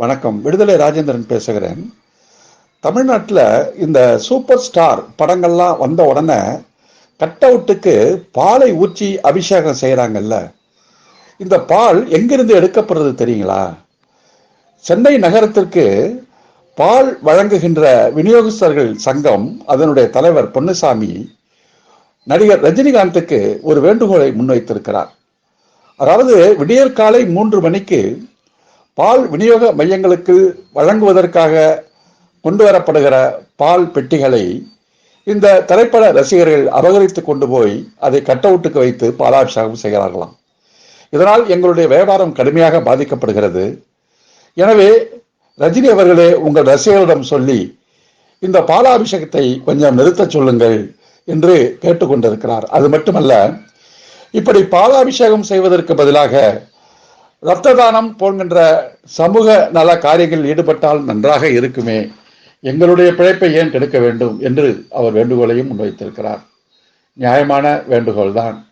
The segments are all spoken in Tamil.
வணக்கம். விடுதலை ராஜேந்திரன் பேசுகிறேன். தமிழ்நாட்டில் இந்த சூப்பர் ஸ்டார் படங்கள்லாம் வந்த உடனே கட் அவுட்டுக்கு பாலை ஊற்றி அபிஷேகம் செய்கிறாங்கல்ல இந்த பால் எங்கிருந்து எடுக்கப்படுறது தெரியுங்களா? சென்னை நகரத்திற்கு பால் வழங்குகின்ற விநியோகஸ்தர்கள் சங்கம் அதனுடைய தலைவர் பொன்னுசாமி நடிகர் ரஜினிகாந்துக்கு ஒரு வேண்டுகோளை முன்வைத்திருக்கிறார். அதாவது விடியற்காலை மூன்று மணிக்கு பால் விநியோக மையங்களுக்கு வழங்குவதற்காக கொண்டு வரப்படுகிற பால் பெட்டிகளை இந்த திரைப்பட ரசிகர்கள் அபகரித்து கொண்டு போய் அதை கட்டவுட்டுக்கு வைத்து பாலாபிஷேகம் செய்கிறார்களாம். இதனால் எங்களுடைய வியாபாரம் கடுமையாக பாதிக்கப்படுகிறது. எனவே ரஜினி அவர்களே உங்கள் ரசிகர்களிடம் சொல்லி இந்த பாலாபிஷேகத்தை கொஞ்சம் நிறுத்தச் சொல்லுங்கள் என்று கேட்டுக்கொண்டிருக்கிறார் அது மட்டுமல்ல இப்படி பாலாபிஷேகம் செய்வதற்கு பதிலாக இரத்த தானம் போன்கின்ற சமூக நல காரியங்களில் ஈடுபட்டால் நன்றாக இருக்குமே. எங்களுடைய பிழைப்பை ஏன் கெடுக்க வேண்டும் என்று அவர் வேண்டுகோளையும் முன்வைத்திருக்கிறார். நியாயமான வேண்டுகோள் தான்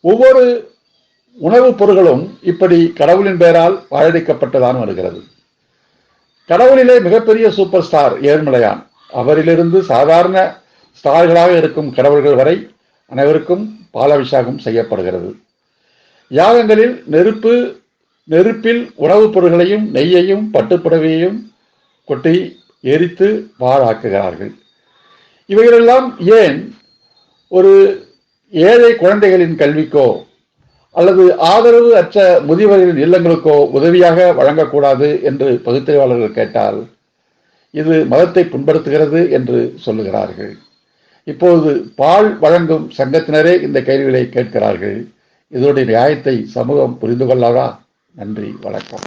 ஒவ்வொரு உணவுப் பொருட்களும் இப்படி கடவுளின் பெயரால் வாழடிக்கப்பட்டதான் வருகிறது. கடவுளிலே மிகப்பெரிய சூப்பர் ஸ்டார் ஏழ்மலையான். அவரிலிருந்து சாதாரண ஸ்டார்களாக இருக்கும் கடவுள்கள் வரை அனைவருக்கும் பாலாபிஷேகம் செய்யப்படுகிறது. யாகங்களில் நெருப்பு நெருப்பில் உணவுப் பொருள்களையும் நெய்யையும் பட்டுப்புடவையையும் கொட்டி எரித்து பாழாக்குகிறார்கள். இவைகளெல்லாம் ஏன் ஒரு ஏழை குழந்தைகளின் கல்விக்கோ அல்லது ஆதரவு அற்ற முதியவர்களின் இல்லங்களுக்கோ உதவியாக வழங்கக்கூடாது என்று பகுத்தறிவாளர்கள் கேட்டால் இது மதத்தை புண்படுத்துகிறது என்று சொல்லுகிறார்கள். இப்போது பால் வழங்கும் சங்கத்தினரே இந்த கேள்விகளை கேட்கிறார்கள். இதனுடைய நியாயத்தை சமூகம் புரிந்து கொள்ளாதா? நன்றி வணக்கம்.